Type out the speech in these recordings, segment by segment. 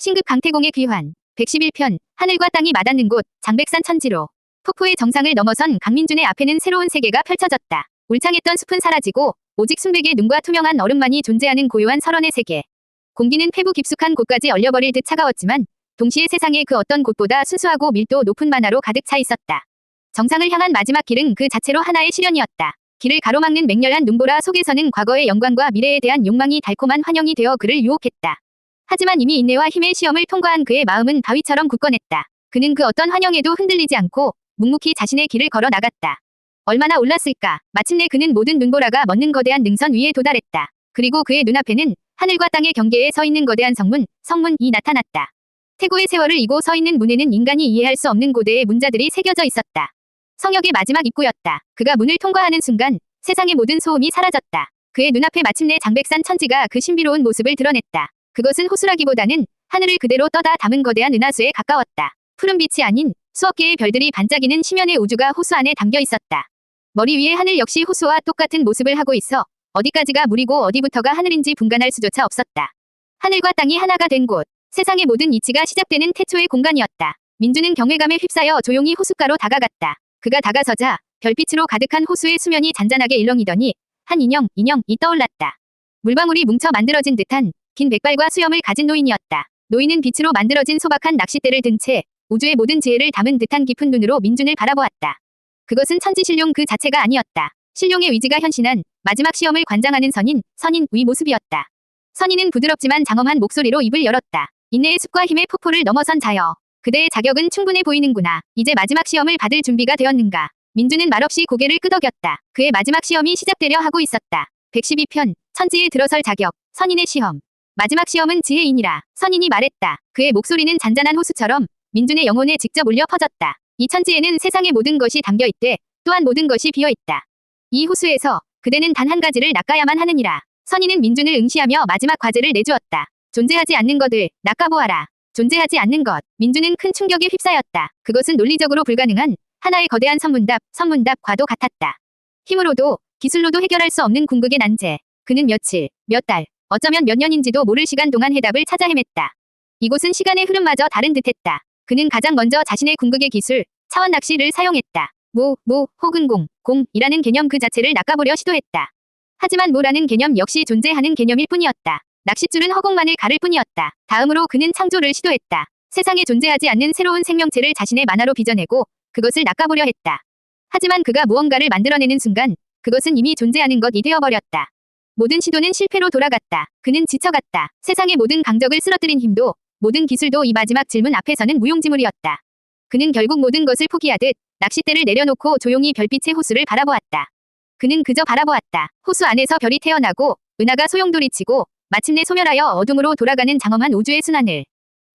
신급 강태공의 귀환 111편 하늘과 땅이 맞닿는 곳 장백산 천지로 폭포의 정상을 넘어선 강민준의 앞에는 새로운 세계가 펼쳐졌다. 울창했던 숲은 사라지고 오직 순백의 눈과 투명한 얼음만이 존재하는 고요한 설원의 세계. 공기는 폐부 깊숙한 곳까지 얼려버릴 듯 차가웠지만 동시에 세상의 그 어떤 곳보다 순수하고 밀도 높은 만화로 가득 차 있었다. 정상을 향한 마지막 길은 그 자체로 하나의 시련이었다. 길을 가로막는 맹렬한 눈보라 속에서는 과거의 영광과 미래에 대한 욕망이 달콤한 환영이 되어 그를 유혹했다. 하지만 이미 인내와 힘의 시험을 통과한 그의 마음은 바위처럼 굳건했다. 그는 그 어떤 환영에도 흔들리지 않고 묵묵히 자신의 길을 걸어 나갔다. 얼마나 올랐을까. 마침내 그는 모든 눈보라가 멎는 거대한 능선 위에 도달했다. 그리고 그의 눈앞에는 하늘과 땅의 경계에 서 있는 거대한 성문, 성문이 나타났다. 태고의 세월을 이고 서 있는 문에는 인간이 이해할 수 없는 고대의 문자들이 새겨져 있었다. 성역의 마지막 입구였다. 그가 문을 통과하는 순간 세상의 모든 소음이 사라졌다. 그의 눈앞에 마침내 장백산 천지가 그 신비로운 모습을 드러냈다. 그것은 호수라기보다는 하늘을 그대로 떠다 담은 거대한 은하수에 가까웠다. 푸른 빛이 아닌 수억 개의 별들이 반짝이는 심연의 우주가 호수 안에 담겨 있었다. 머리 위에 하늘 역시 호수와 똑같은 모습을 하고 있어 어디까지가 물이고 어디부터가 하늘인지 분간할 수조차 없었다. 하늘과 땅이 하나가 된 곳, 세상의 모든 이치가 시작되는 태초의 공간이었다. 민주는 경외감에 휩싸여 조용히 호숫가로 다가갔다. 그가 다가서자 별빛으로 가득한 호수의 수면이 잔잔하게 일렁이더니 한 인형, 인형이 떠올랐다. 물방울이 뭉쳐 만들어진 듯한 긴 백발과 수염을 가진 노인이었다. 노인은 빛으로 만들어진 소박한 낚싯대를 든 채 우주의 모든 지혜를 담은 듯한 깊은 눈으로 민준을 바라보았다. 그것은 천지신룡 그 자체가 아니었다. 신룡의 의지가 현신한 마지막 시험을 관장하는 선인, 선인 의 모습이었다. 선인은 부드럽지만 장엄한 목소리로 입을 열었다. 인내의 숲과 힘의 폭포를 넘어선 자여. 그대의 자격은 충분해 보이는구나. 이제 마지막 시험을 받을 준비가 되었는가. 민주는 말없이 고개를 끄덕였다. 그의 마지막 시험이 시작되려 하고 있었다. 112편, 천지에 들어설 자격, 선인의 시험. 마지막 시험은 지혜인이라. 선인이 말했다. 그의 목소리는 잔잔한 호수처럼 민준의 영혼에 직접 울려 퍼졌다. 이 천지에는 세상의 모든 것이 담겨 있되 또한 모든 것이 비어 있다. 이 호수에서 그대는 단 한 가지를 낚아야만 하느니라. 선인은 민준을 응시하며 마지막 과제를 내주었다. 존재하지 않는 것을 낚아보아라. 존재하지 않는 것. 민준은 큰 충격에 휩싸였다. 그것은 논리적으로 불가능한 하나의 거대한 선문답, 선문답과도 같았다. 힘으로도 기술로도 해결할 수 없는 궁극의 난제. 그는 며칠, 몇 달, 어쩌면 몇 년인지도 모를 시간 동안 해답을 찾아 헤맸다. 이곳은 시간의 흐름마저 다른 듯했다. 그는 가장 먼저 자신의 궁극의 기술, 차원 낚시를 사용했다. 모, 모, 혹은 공, 공이라는 개념 그 자체를 낚아보려 시도했다. 하지만 모라는 개념 역시 존재하는 개념일 뿐이었다. 낚싯줄은 허공만을 가를 뿐이었다. 다음으로 그는 창조를 시도했다. 세상에 존재하지 않는 새로운 생명체를 자신의 만화로 빚어내고 그것을 낚아보려 했다. 하지만 그가 무언가를 만들어내는 순간 그것은 이미 존재하는 것이 되어버렸다. 모든 시도는 실패로 돌아갔다. 그는 지쳐갔다. 세상의 모든 강적을 쓰러뜨린 힘도 모든 기술도 이 마지막 질문 앞에서는 무용지물이었다. 그는 결국 모든 것을 포기하듯 낚싯대를 내려놓고 조용히 별빛의 호수를 바라보았다. 그는 그저 바라보았다. 호수 안에서 별이 태어나고 은하가 소용돌이치고 마침내 소멸하여 어둠으로 돌아가는 장엄한 우주의 순환을.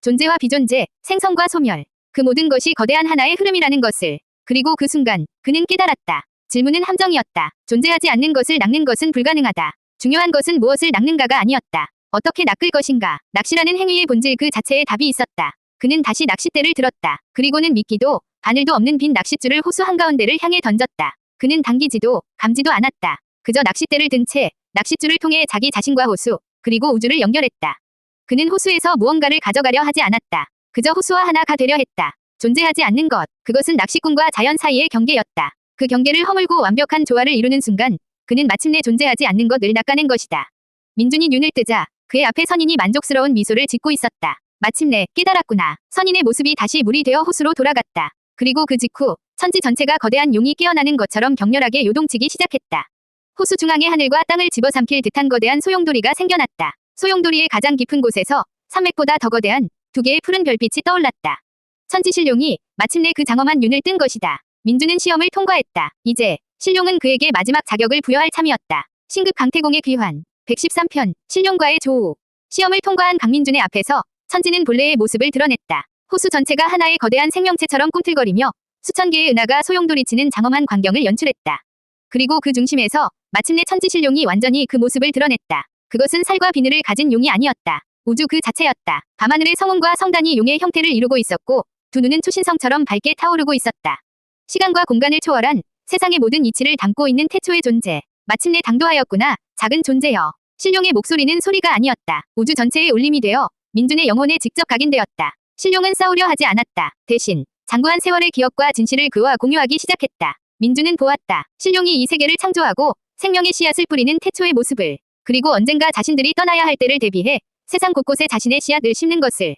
존재와 비존재, 생성과 소멸. 그 모든 것이 거대한 하나의 흐름이라는 것을. 그리고 그 순간 그는 깨달았다. 질문은 함정이었다. 존재하지 않는 것을 낚는 것은 불가능하다. 중요한 것은 무엇을 낚는가가 아니었다. 어떻게 낚을 것인가. 낚시라는 행위의 본질 그 자체에 답이 있었다. 그는 다시 낚싯대를 들었다. 그리고는 미끼도 바늘도 없는 빈 낚싯줄을 호수 한가운데를 향해 던졌다. 그는 당기지도 감지도 않았다. 그저 낚싯대를 든 채 낚싯줄을 통해 자기 자신과 호수 그리고 우주를 연결했다. 그는 호수에서 무언가를 가져가려 하지 않았다. 그저 호수와 하나가 되려 했다. 존재하지 않는 것. 그것은 낚시꾼과 자연 사이의 경계였다. 그 경계를 허물고 완벽한 조화를 이루는 순간 그는 마침내 존재하지 않는 것을 낚아낸 것이다. 민준이 눈을 뜨자 그의 앞에 선인이 만족스러운 미소를 짓고 있었다. 마침내 깨달았구나. 선인의 모습이 다시 물이 되어 호수로 돌아갔다. 그리고 그 직후 천지 전체가 거대한 용이 깨어나는 것처럼 격렬하게 요동치기 시작했다. 호수 중앙의 하늘과 땅을 집어삼킬 듯한 거대한 소용돌이가 생겨났다. 소용돌이의 가장 깊은 곳에서 산맥보다 더 거대한 두 개의 푸른 별빛이 떠올랐다. 천지신룡이 마침내 그 장엄한 윤을 뜬 것이다. 민주는 시험을 통과했다. 이제 신룡은 그에게 마지막 자격을 부여할 참이었다. 신급 강태공의 귀환 113편 신룡과의 조우 시험을 통과한 강민준의 앞에서 천지는 본래의 모습을 드러냈다. 호수 전체가 하나의 거대한 생명체처럼 꿈틀거리며 수천 개의 은하가 소용돌이치는 장엄한 광경을 연출했다. 그리고 그 중심에서 마침내 천지신룡이 완전히 그 모습을 드러냈다. 그것은 살과 비늘을 가진 용이 아니었다. 우주 그 자체였다. 밤하늘의 성운과 성단이 용의 형태를 이루고 있었고 두 눈은 초신성처럼 밝게 타오르고 있었다. 시간과 공간을 초월한 세상의 모든 이치를 담고 있는 태초의 존재. 마침내 당도하였구나. 작은 존재여. 신룡의 목소리는 소리가 아니었다. 우주 전체의 울림이 되어 민준의 영혼에 직접 각인되었다. 신룡은 싸우려 하지 않았다. 대신 장구한 세월의 기억과 진실을 그와 공유하기 시작했다. 민준은 보았다. 신룡이 이 세계를 창조하고 생명의 씨앗을 뿌리는 태초의 모습을 그리고 언젠가 자신들이 떠나야 할 때를 대비해 세상 곳곳에 자신의 씨앗을 심는 것을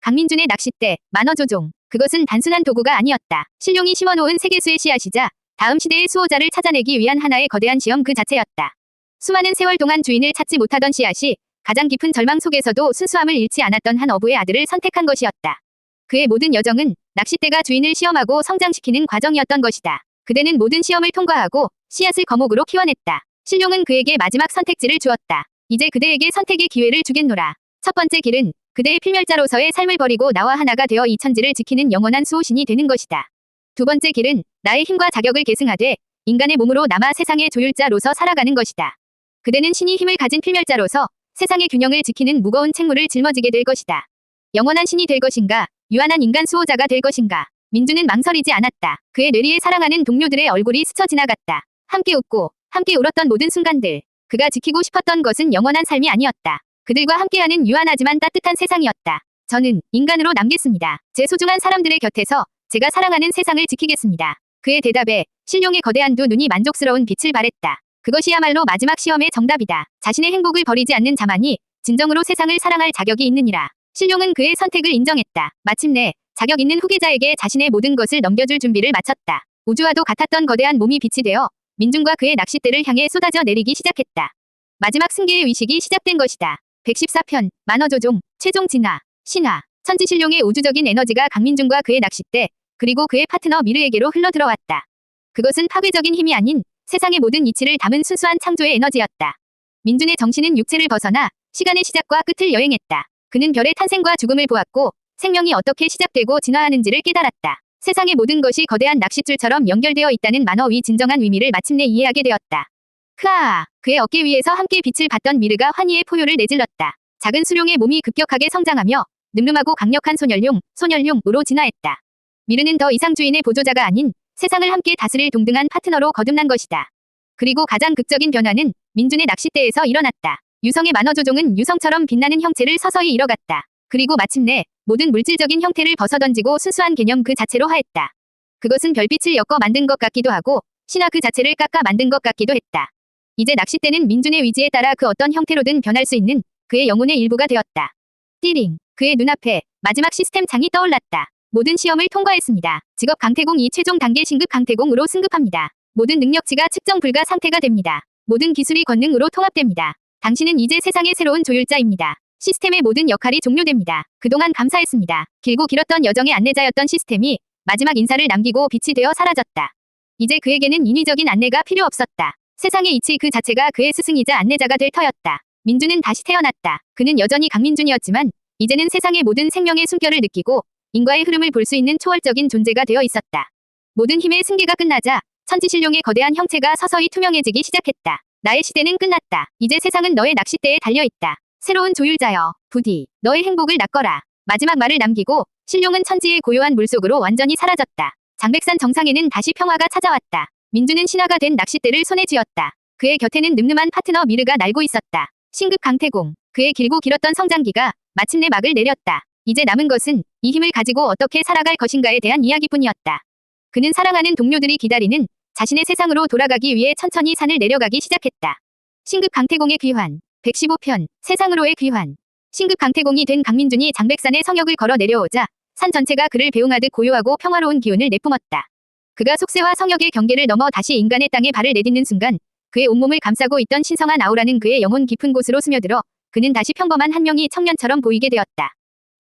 강민준의 낚싯대, 만어조종 그것은 단순한 도구가 아니었다. 신룡이 심어놓은 세계수의 씨앗이자 다음 시대의 수호자를 찾아내기 위한 하나의 거대한 시험 그 자체였다. 수많은 세월 동안 주인을 찾지 못하던 씨앗이 가장 깊은 절망 속에서도 순수함을 잃지 않았던 한 어부의 아들을 선택한 것이었다. 그의 모든 여정은 낚싯대가 주인을 시험하고 성장시키는 과정이었던 것이다. 그대는 모든 시험을 통과하고 씨앗을 거목으로 키워냈다. 신룡은 그에게 마지막 선택지를 주었다. 이제 그대에게 선택의 기회를 주겠노라. 첫 번째 길은 그대의 필멸자로서의 삶을 버리고 나와 하나가 되어 이 천지를 지키는 영원한 수호신이 되는 것이다. 두 번째 길은 나의 힘과 자격을 계승하되 인간의 몸으로 남아 세상의 조율자로서 살아가는 것이다. 그대는 신이 힘을 가진 필멸자로서 세상의 균형을 지키는 무거운 책무를 짊어지게 될 것이다. 영원한 신이 될 것인가, 유한한 인간 수호자가 될 것인가. 민주는 망설이지 않았다. 그의 뇌리에 사랑하는 동료들의 얼굴이 스쳐 지나갔다. 함께 웃고, 함께 울었던 모든 순간들. 그가 지키고 싶었던 것은 영원한 삶이 아니었다. 그들과 함께하는 유한하지만 따뜻한 세상이었다. 저는 인간으로 남겠습니다. 제 소중한 사람들의 곁에서 제가 사랑하는 세상을 지키겠습니다. 그의 대답에 신룡의 거대한 두 눈이 만족스러운 빛을 발했다. 그것이야말로 마지막 시험의 정답이다. 자신의 행복을 버리지 않는 자만이 진정으로 세상을 사랑할 자격이 있느니라. 신룡은 그의 선택을 인정했다. 마침내 자격 있는 후계자에게 자신의 모든 것을 넘겨줄 준비를 마쳤다. 우주와도 같았던 거대한 몸이 빛이 되어 민중과 그의 낚싯대를 향해 쏟아져 내리기 시작했다. 마지막 승계의 위식이 시작된 것이다. 114편, 만어조종, 최종 진화, 신화, 천지신룡의 우주적인 에너지가 강민중과 그의 낚싯대, 그리고 그의 파트너 미르에게로 흘러들어왔다. 그것은 파괴적인 힘이 아닌 세상의 모든 이치를 담은 순수한 창조의 에너지였다. 민준의 정신은 육체를 벗어나 시간의 시작과 끝을 여행했다. 그는 별의 탄생과 죽음을 보았고 생명이 어떻게 시작되고 진화하는지를 깨달았다. 세상의 모든 것이 거대한 낚싯줄처럼 연결되어 있다는 만어의 진정한 의미를 마침내 이해하게 되었다. 크아! 그의 어깨 위에서 함께 빛을 받던 미르가 환희의 포효를 내질렀다. 작은 수룡의 몸이 급격하게 성장하며 늠름하고 강력한 소멸룡, 소멸룡으로 진화했다. 미르는 더 이상 주인의 보조자가 아닌 세상을 함께 다스릴 동등한 파트너로 거듭난 것이다. 그리고 가장 극적인 변화는 민준의 낚싯대에서 일어났다. 유성의 만어조종은 유성처럼 빛나는 형체를 서서히 잃어갔다. 그리고 마침내 모든 물질적인 형태를 벗어던지고 순수한 개념 그 자체로 하였다. 그것은 별빛을 엮어 만든 것 같기도 하고 신화 그 자체를 깎아 만든 것 같기도 했다. 이제 낚싯대는 민준의 의지에 따라 그 어떤 형태로든 변할 수 있는 그의 영혼의 일부가 되었다. 띠링. 그의 눈앞에 마지막 시스템 창이 떠올랐다. 모든 시험을 통과했습니다. 직업 강태공 2 최종 단계 신급 강태공으로 승급합니다. 모든 능력치가 측정 불가 상태가 됩니다. 모든 기술이 권능으로 통합됩니다. 당신은 이제 세상의 새로운 조율자입니다. 시스템의 모든 역할이 종료됩니다. 그동안 감사했습니다. 길고 길었던 여정의 안내자였던 시스템이 마지막 인사를 남기고 빛이 되어 사라졌다. 이제 그에게는 인위적인 안내가 필요 없었다. 세상의 이치 그 자체가 그의 스승이자 안내자가 될 터였다. 민주는 다시 태어났다. 그는 여전히 강민준이었지만 이제는 세상의 모든 생명의 숨결을 느끼고 인과의 흐름을 볼 수 있는 초월적인 존재가 되어 있었다. 모든 힘의 승계가 끝나자 천지신룡의 거대한 형체가 서서히 투명해지기 시작했다. 나의 시대는 끝났다. 이제 세상은 너의 낚싯대에 달려있다. 새로운 조율자여, 부디 너의 행복을 낚거라. 마지막 말을 남기고 신룡은 천지의 고요한 물속으로 완전히 사라졌다. 장백산 정상에는 다시 평화가 찾아왔다. 민주는 신화가 된 낚싯대를 손에 쥐었다. 그의 곁에는 늠름한 파트너 미르가 날고 있었다. 신급 강태공. 그의 길고 길었던 성장기가 마침내 막을 내렸다. 이제 남은 것은 이 힘을 가지고 어떻게 살아갈 것인가에 대한 이야기뿐이었다. 그는 사랑하는 동료들이 기다리는 자신의 세상으로 돌아가기 위해 천천히 산을 내려가기 시작했다. 신급 강태공의 귀환. 115편. 세상으로의 귀환. 신급 강태공이 된 강민준이 장백산의 성역을 걸어 내려오자 산 전체가 그를 배웅하듯 고요하고 평화로운 기운을 내뿜었다. 그가 속세와 성역의 경계를 넘어 다시 인간의 땅에 발을 내딛는 순간 그의 온몸을 감싸고 있던 신성한 아우라는 그의 영혼 깊은 곳으로 스며들어 그는 다시 평범한 한 명의 청년처럼 보이게 되었다.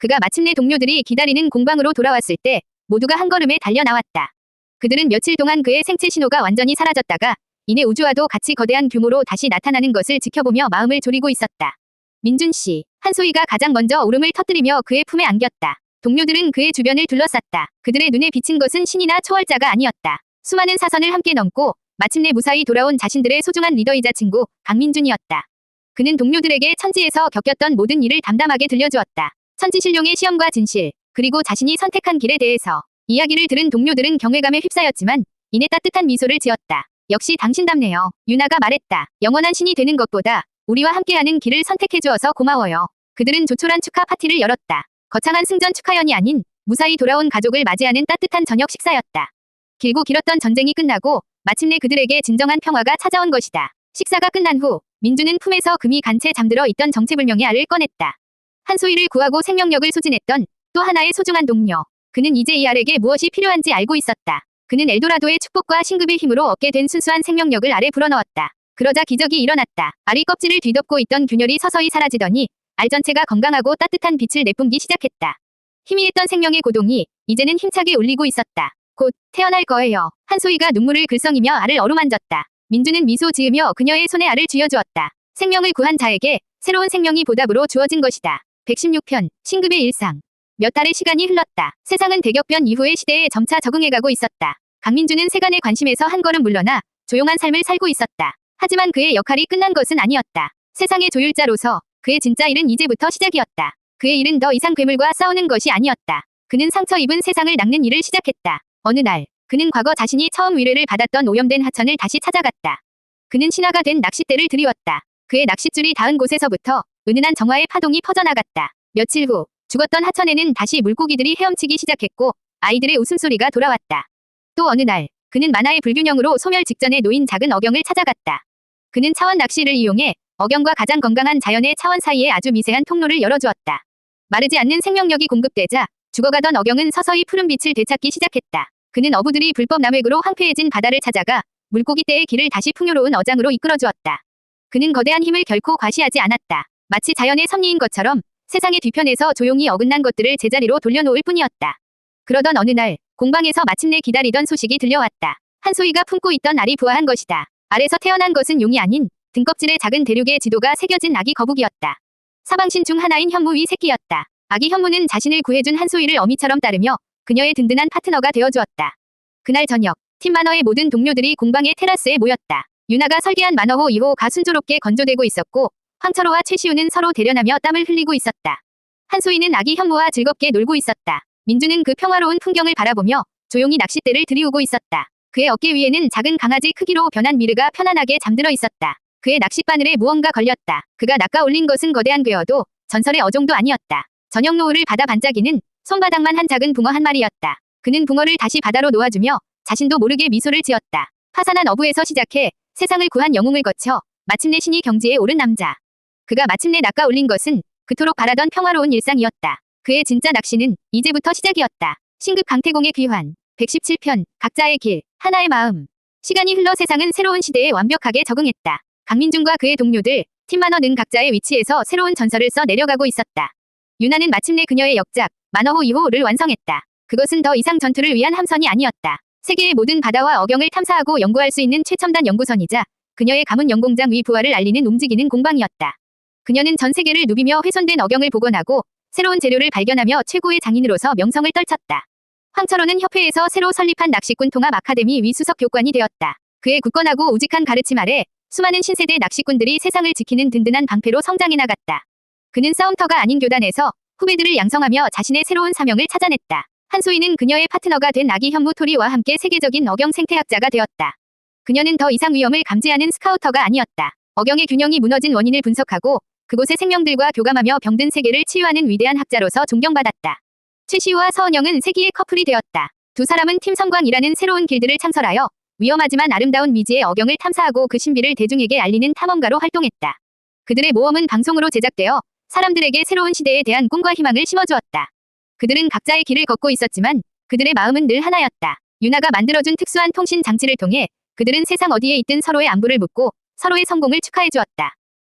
그가 마침내 동료들이 기다리는 공방으로 돌아왔을 때 모두가 한 걸음에 달려 나왔다. 그들은 며칠 동안 그의 생체 신호가 완전히 사라졌다가 이내 우주와도 같이 거대한 규모로 다시 나타나는 것을 지켜보며 마음을 졸이고 있었다. 민준 씨, 한소희가 가장 먼저 울음을 터뜨리며 그의 품에 안겼다. 동료들은 그의 주변을 둘러쌌다. 그들의 눈에 비친 것은 신이나 초월자가 아니었다. 수많은 사선을 함께 넘고 마침내 무사히 돌아온 자신들의 소중한 리더이자 친구 강민준이었다. 그는 동료들에게 천지에서 겪었던 모든 일을 담담하게 들려주었다. 천지신룡의 시험과 진실, 그리고 자신이 선택한 길에 대해서 이야기를 들은 동료들은 경외감에 휩싸였지만 이내 따뜻한 미소를 지었다. 역시 당신답네요. 유나가 말했다. 영원한 신이 되는 것보다 우리와 함께하는 길을 선택해 주어서 고마워요. 그들은 조촐한 축하 파티를 열었다. 거창한 승전 축하연이 아닌 무사히 돌아온 가족을 맞이하는 따뜻한 저녁 식사였다. 길고 길었던 전쟁이 끝나고 마침내 그들에게 진정한 평화가 찾아온 것이다. 식사가 끝난 후 민주는 품에서 금이 간 채 잠들어 있던 정체불명의 알을 꺼냈다. 한소희를 구하고 생명력을 소진했던 또 하나의 소중한 동료. 그는 이제 이 알에게 무엇이 필요한지 알고 있었다. 그는 엘도라도의 축복과 신급의 힘으로 얻게 된 순수한 생명력을 알에 불어넣었다. 그러자 기적이 일어났다. 알이 껍질을 뒤덮고 있던 균열이 서서히 사라지더니 알 전체가 건강하고 따뜻한 빛을 내뿜기 시작했다. 희미했던 생명의 고동이 이제는 힘차게 울리고 있었다. 곧 태어날 거예요. 한소희가 눈물을 글썽이며 알을 어루만졌다. 민주는 미소 지으며 그녀의 손에 알을 쥐어주었다. 생명을 구한 자에게 새로운 생명이 보답으로 주어진 것이다. 116편 신급의 일상 몇 달의 시간이 흘렀다. 세상은 대격변 이후의 시대에 점차 적응해가고 있었다. 강민주는 세간의 관심에서 한 걸음 물러나 조용한 삶을 살고 있었다. 하지만 그의 역할이 끝난 것은 아니었다. 세상의 조율자로서 그의 진짜 일은 이제부터 시작이었다. 그의 일은 더 이상 괴물과 싸우는 것이 아니었다. 그는 상처 입은 세상을 낚는 일을 시작했다. 어느 날 그는 과거 자신이 처음 위례를 받았던 오염된 하천을 다시 찾아갔다. 그는 신하가 된 낚싯대를 들이웠다. 그의 낚싯줄이 닿은 곳에서부터 은은한 정화의 파동이 퍼져나갔다. 며칠 후 죽었던 하천에는 다시 물고기들이 헤엄치기 시작했고 아이들의 웃음소리가 돌아왔다. 또 어느 날 그는 만화의 불균형으로 소멸 직전에 놓인 작은 어경을 찾아갔다. 그는 차원 낚시를 이용해 어경과 가장 건강한 자연의 차원 사이에 아주 미세한 통로를 열어주었다. 마르지 않는 생명력이 공급되자 죽어가던 어경은 서서히 푸른 빛을 되찾기 시작했다. 그는 어부들이 불법 남획으로 황폐해진 바다를 찾아가 물고기 떼의 길을 다시 풍요로운 어장으로 이끌어주었다. 그는 거대한 힘을 결코 과시하지 않았다. 마치 자연의 섭리인 것처럼 세상의 뒤편에서 조용히 어긋난 것들을 제자리로 돌려놓을 뿐이었다. 그러던 어느 날 공방에서 마침내 기다리던 소식이 들려왔다. 한소희가 품고 있던 알이 부화한 것이다. 알에서 태어난 것은 용이 아닌 등껍질의 작은 대륙의 지도가 새겨진 아기 거북이었다. 사방신 중 하나인 현무의 새끼였다. 아기 현무는 자신을 구해준 한소희를 어미처럼 따르며 그녀의 든든한 파트너가 되어주었다. 그날 저녁 팀 만화의 모든 동료들이 공방의 테라스에 모였다. 유나가 설계한 만화호 2호가 순조롭게 건조되고 있었고 황철호와 최시우는 서로 대련하며 땀을 흘리고 있었다. 한소희는 아기 현무와 즐겁게 놀고 있었다. 민주는 그 평화로운 풍경을 바라보며 조용히 낚싯대를 들이우고 있었다. 그의 어깨 위에는 작은 강아지 크기로 변한 미르가 편안하게 잠들어 있었다. 그의 낚싯바늘에 무언가 걸렸다. 그가 낚아 올린 것은 거대한 괴어도 전설의 어종도 아니었다. 저녁 노을을 바다 반짝이는 손바닥만 한 작은 붕어 한 마리였다. 그는 붕어를 다시 바다로 놓아주며 자신도 모르게 미소를 지었다. 파산한 어부에서 시작해 세상을 구한 영웅을 거쳐 마침내 신이 경지에 오른 남자. 그가 마침내 낚아 올린 것은 그토록 바라던 평화로운 일상이었다. 그의 진짜 낚시는 이제부터 시작이었다. 신급 강태공의 귀환. 117편 각자의 길 하나의 마음. 시간이 흘러 세상은 새로운 시대에 완벽하게 적응했다. 강민중과 그의 동료들 팀만어는 각자의 위치에서 새로운 전설을 써 내려가고 있었다. 유나는 마침내 그녀의 역작 만어호 2호를 완성했다. 그것은 더 이상 전투를 위한 함선이 아니었다. 세계의 모든 바다와 어경을 탐사하고 연구할 수 있는 최첨단 연구선이자 그녀의 가문 연공장 위 부하를 알리는 움직이는 공방이었다. 그녀는 전 세계를 누비며 훼손된 어경을 복원하고 새로운 재료를 발견하며 최고의 장인으로서 명성을 떨쳤다. 황철호는 협회에서 새로 설립한 낚시꾼 통합 아카데미 위수석 교관이 되었다. 그의 굳건하고 우직한 가르침 아래 수많은 신세대 낚시꾼들이 세상을 지키는 든든한 방패로 성장해 나갔다. 그는 싸움터가 아닌 교단에서 후배들을 양성하며 자신의 새로운 사명을 찾아냈다. 한소희는 그녀의 파트너가 된 아기 현무 토리와 함께 세계적인 어경 생태학자가 되었다. 그녀는 더 이상 위험을 감지하는 스카우터가 아니었다. 어경의 균형이 무너진 원인을 분석하고 그곳의 생명들과 교감하며 병든 세계를 치유하는 위대한 학자로서 존경받았다. 최시우와 서은영은 세기의 커플이 되었다. 두 사람은 팀 성광이라는 새로운 길드를 창설하여 위험하지만 아름다운 미지의 어경을 탐사하고 그 신비를 대중에게 알리는 탐험가로 활동했다. 그들의 모험은 방송으로 제작되어 사람들에게 새로운 시대에 대한 꿈과 희망을 심어주었다. 그들은 각자의 길을 걷고 있었지만 그들의 마음은 늘 하나였다. 유나가 만들어준 특수한 통신 장치를 통해 그들은 세상 어디에 있든 서로의 안부를 묻고 서로의 성공을 축하해 주었다.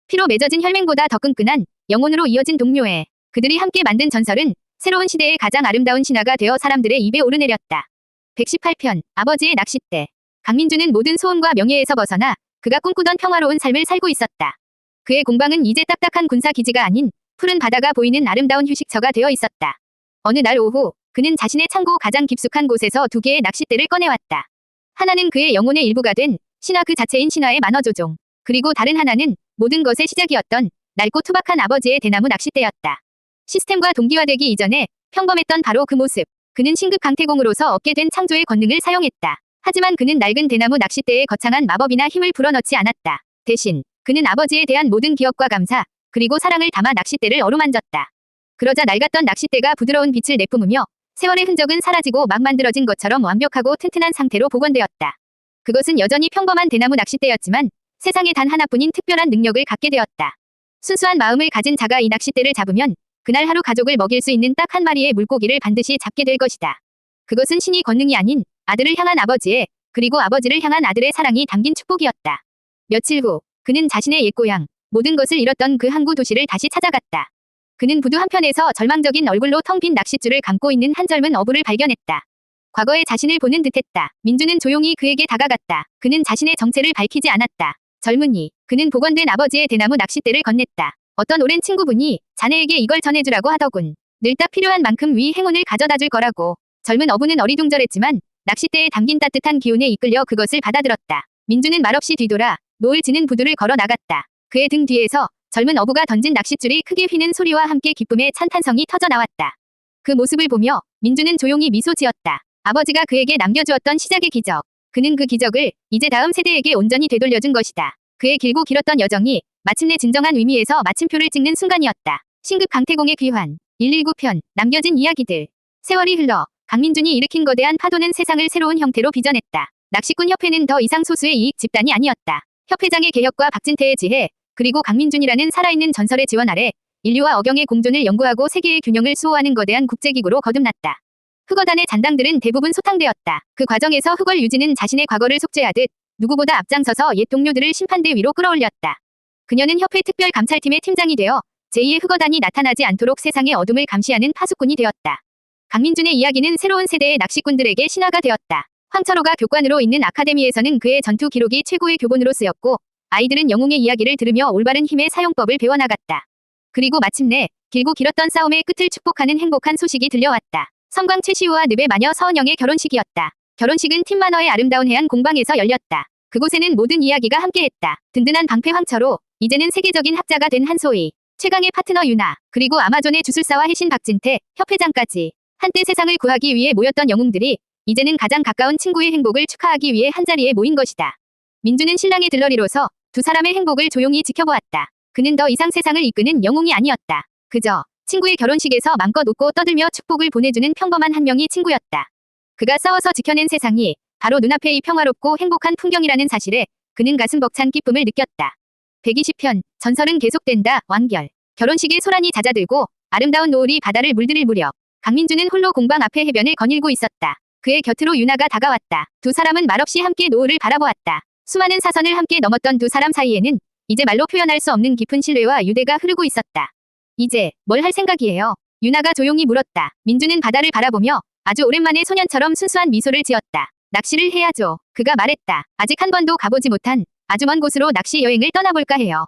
피로 맺어진 혈맹보다 더 끈끈한 영혼으로 이어진 동료애. 그들이 함께 만든 전설은 새로운 시대의 가장 아름다운 신화가 되어 사람들의 입에 오르내렸다. 118편 아버지의 낚싯대. 강민주는 모든 소음과 명예에서 벗어나 그가 꿈꾸던 평화로운 삶을 살고 있었다. 그의 공방은 이제 딱딱한 군사 기지가 아닌 푸른 바다가 보이는 아름다운 휴식처가 되어 있었다. 어느 날 오후 그는 자신의 창고 가장 깊숙한 곳에서 두 개의 낚싯대를 꺼내왔다. 하나는 그의 영혼의 일부가 된 신화 그 자체인 신화의 만화조종. 그리고 다른 하나는 모든 것의 시작이었던 낡고 투박한 아버지의 대나무 낚싯대였다. 시스템과 동기화되기 이전에 평범했던 바로 그 모습. 그는 신급 강태공으로서 얻게 된 창조의 권능을 사용했다. 하지만 그는 낡은 대나무 낚싯대에 거창한 마법이나 힘을 불어넣지 않았다. 대신 그는 아버지에 대한 모든 기억과 감사, 그리고 사랑을 담아 낚싯대를 어루만졌다. 그러자 낡았던 낚싯대가 부드러운 빛을 내뿜으며 세월의 흔적은 사라지고 막 만들어진 것처럼 완벽하고 튼튼한 상태로 복원되었다. 그것은 여전히 평범한 대나무 낚싯대였지만 세상에 단 하나뿐인 특별한 능력을 갖게 되었다. 순수한 마음을 가진 자가 이 낚싯대를 잡으면 그날 하루 가족을 먹일 수 있는 딱 한 마리의 물고기를 반드시 잡게 될 것이다. 그것은 신이 권능이 아닌 아들을 향한 아버지의 그리고 아버지를 향한 아들의 사랑이 담긴 축복이었다. 며칠 후 그는 자신의 옛 고향 모든 것을 잃었던 그 항구 도시를 다시 찾아갔다. 그는 부두 한편에서 절망적인 얼굴로 텅 빈 낚싯줄을 감고 있는 한 젊은 어부를 발견했다. 과거의 자신을 보는 듯했다. 민주는 조용히 그에게 다가갔다. 그는 자신의 정체를 밝히지 않았다. 젊은이, 그는 복원된 아버지의 대나무 낚싯대를 건넸다. 어떤 오랜 친구분이 자네에게 이걸 전해주라고 하더군. 늘딱 필요한 만큼 위 행운을 가져다 줄 거라고. 젊은 어부는 어리둥절했지만 낚싯대에 담긴 따뜻한 기운에 이끌려 그것을 받아들었다. 민주는 말없이 뒤돌아 노을 지는 부두를 걸어 나갔다. 그의 등 뒤에서 젊은 어부가 던진 낚싯줄이 크게 휘는 소리와 함께 기쁨의 찬 탄성이 터져 나왔다. 그 모습을 보며 민주는 조용히 미소 지었다. 아버지가 그에게 남겨주었던 시작의 기적. 그는 그 기적을 이제 다음 세대에게 온전히 되돌려준 것이다. 그의 길고 길었던 여정이 마침내 진정한 의미에서 마침표를 찍는 순간이었다. 신급 강태공의 귀환. 119편. 남겨진 이야기들. 세월이 흘러 강민준이 일으킨 거대한 파도는 세상을 새로운 형태로 빚어냈다. 낚시꾼 협회는 더 이상 소수의 이익 집단이 아니었다. 협회장의 개혁과 박진태의 지혜, 그리고 강민준이라는 살아있는 전설의 지원 아래 인류와 어경의 공존을 연구하고 세계의 균형을 수호하는 거대한 국제기구로 거듭났다. 흑어단의 잔당들은 대부분 소탕되었다. 그 과정에서 흑월 유지는 자신의 과거를 속죄하듯 누구보다 앞장서서 옛 동료들을 심판대 위로 끌어올렸다. 그녀는 협회 특별 감찰팀의 팀장이 되어 제2의 흑어단이 나타나지 않도록 세상의 어둠을 감시하는 파수꾼이 되었다. 강민준의 이야기는 새로운 세대의 낚시꾼들에게 신화가 되었다. 황철호가 교관으로 있는 아카데미에서는 그의 전투 기록이 최고의 교본으로 쓰였고 아이들은 영웅의 이야기를 들으며 올바른 힘의 사용법을 배워나갔다. 그리고 마침내 길고 길었던 싸움의 끝을 축복하는 행복한 소식이 들려왔다. 성광 최시우와 늪의 마녀 서은영의 결혼식이었다. 결혼식은 팀 만화의 아름다운 해안 공방에서 열렸다. 그곳에는 모든 이야기가 함께했다. 든든한 방패 황철호, 이제는 세계적인 학자가 된 한소희, 최강의 파트너 유나, 그리고 아마존의 주술사와 해신 박진태, 협회장까지. 한때 세상을 구하기 위해 모였던 영웅들이 이제는 가장 가까운 친구의 행복을 축하하기 위해 한자리에 모인 것이다. 민주는 신랑의 들러리로서 두 사람의 행복을 조용히 지켜보았다. 그는 더 이상 세상을 이끄는 영웅이 아니었다. 그저 친구의 결혼식에서 맘껏 웃고 떠들며 축복을 보내주는 평범한 한 명의 친구였다. 그가 싸워서 지켜낸 세상이 바로 눈앞에 이 평화롭고 행복한 풍경이라는 사실에 그는 가슴 벅찬 기쁨을 느꼈다. 120편 전설은 계속된다 완결 결혼식에 소란이 잦아들고 아름다운 노을이 바다를 물들일 무렵 강민주는 홀로 공방 앞에 해변을 거닐고 있었다. 그의 곁으로 유나가 다가왔다. 두 사람은 말없이 함께 노을을 바라보았다. 수많은 사선을 함께 넘었던 두 사람 사이에는 이제 말로 표현할 수 없는 깊은 신뢰와 유대가 흐르고 있었다. 이제 뭘 할 생각이에요? 유나가 조용히 물었다. 민주는 바다를 바라보며 아주 오랜만에 소년처럼 순수한 미소를 지었다. 낚시를 해야죠. 그가 말했다. 아직 한 번도 가보지 못한 아주 먼 곳으로 낚시 여행을 떠나볼까 해요.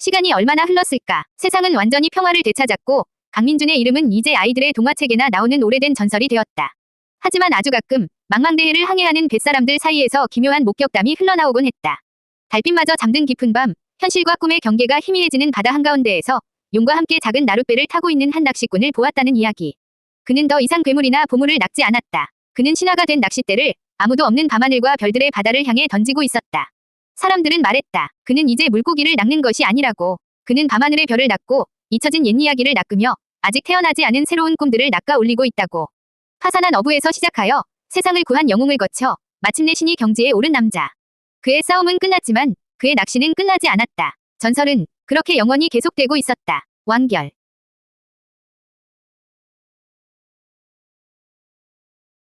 시간이 얼마나 흘렀을까? 세상은 완전히 평화를 되찾았고 강민준의 이름은 이제 아이들의 동화책에나 나오는 오래된 전설이 되었다. 하지만 아주 가끔 망망대해를 항해하는 뱃사람들 사이에서 기묘한 목격담이 흘러나오곤 했다. 달빛마저 잠든 깊은 밤, 현실과 꿈의 경계가 희미해지는 바다 한가운데에서 용과 함께 작은 나룻배를 타고 있는 한 낚시꾼을 보았다는 이야기. 그는 더 이상 괴물이나 보물을 낚지 않았다. 그는 신화가 된 낚싯대를 아무도 없는 밤하늘과 별들의 바다를 향해 던지고 있었다. 사람들은 말했다. 그는 이제 물고기를 낚는 것이 아니라고. 그는 밤하늘의 별을 낚고 잊혀진 옛 이야기를 낚으며 아직 태어나지 않은 새로운 꿈들을 낚아 올리고 있다고. 파산한 어부에서 시작하여 세상을 구한 영웅을 거쳐 마침내 신이 경지에 오른 남자. 그의 싸움은 끝났지만 그의 낚시는 끝나지 않았다. 전설은 그렇게 영원히 계속되고 있었다. 완결.